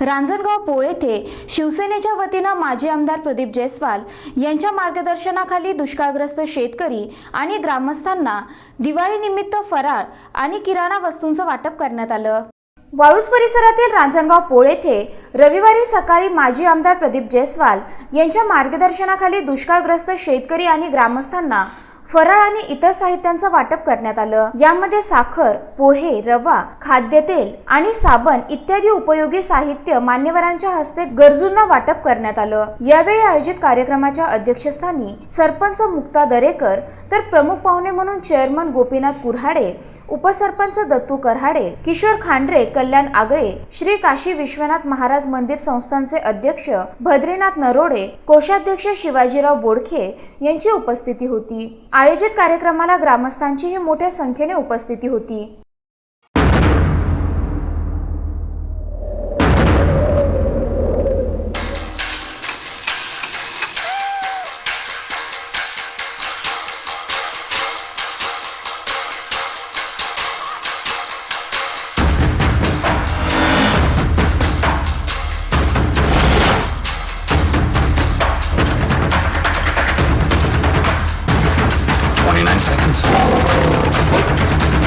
रांजणगाव पोळ येथे शिवसेनेच्या वतीनं माजी आमदार प्रदीप जयस्वाल यांच्या मार्गदर्शनाखाली दुष्काळग्रस्त शेतकरी आणि ग्रामस्थांना दिवाळीनिमित्त फराळ आणि किराणा वस्तूंचं वाटप करण्यात आलं. वाळूज परिसरातील रांजणगाव पोळ येथे रविवारी सकाळी माजी आमदार प्रदीप जयस्वाल यांच्या मार्गदर्शनाखाली दुष्काळग्रस्त शेतकरी आणि ग्रामस्थांना फराळ आणि इतर साहित्यांचं वाटप करण्यात आलं. यामध्ये साखर पोहे रवा खाद्यतेल आणि साबण इत्यादी उपयोगी साहित्य मान्यवरांच्या हस्ते गरजूंना वाटप करण्यात आलं. यावेळी आयोजित कार्यक्रमाच्या अध्यक्षस्थानी सरपंच मुक्ता दरेकर तर प्रमुख पाहुणे म्हणून चेअरमन गोपीनाथ कुऱ्हाडे उपसरपंच दत्तू कऱ्हाडे किशोर खांडरे कल्याण आगळे श्री काशी विश्वनाथ महाराज मंदिर संस्थांचे अध्यक्ष भद्रीनाथ नरोडे कोषाध्यक्ष शिवाजीराव बोडखे यांची उपस्थिती होती. आयोजित कार्यक्रमाला ग्रामस्थांचीही मोठ्या संख्येने उपस्थिती होती. 29 seconds.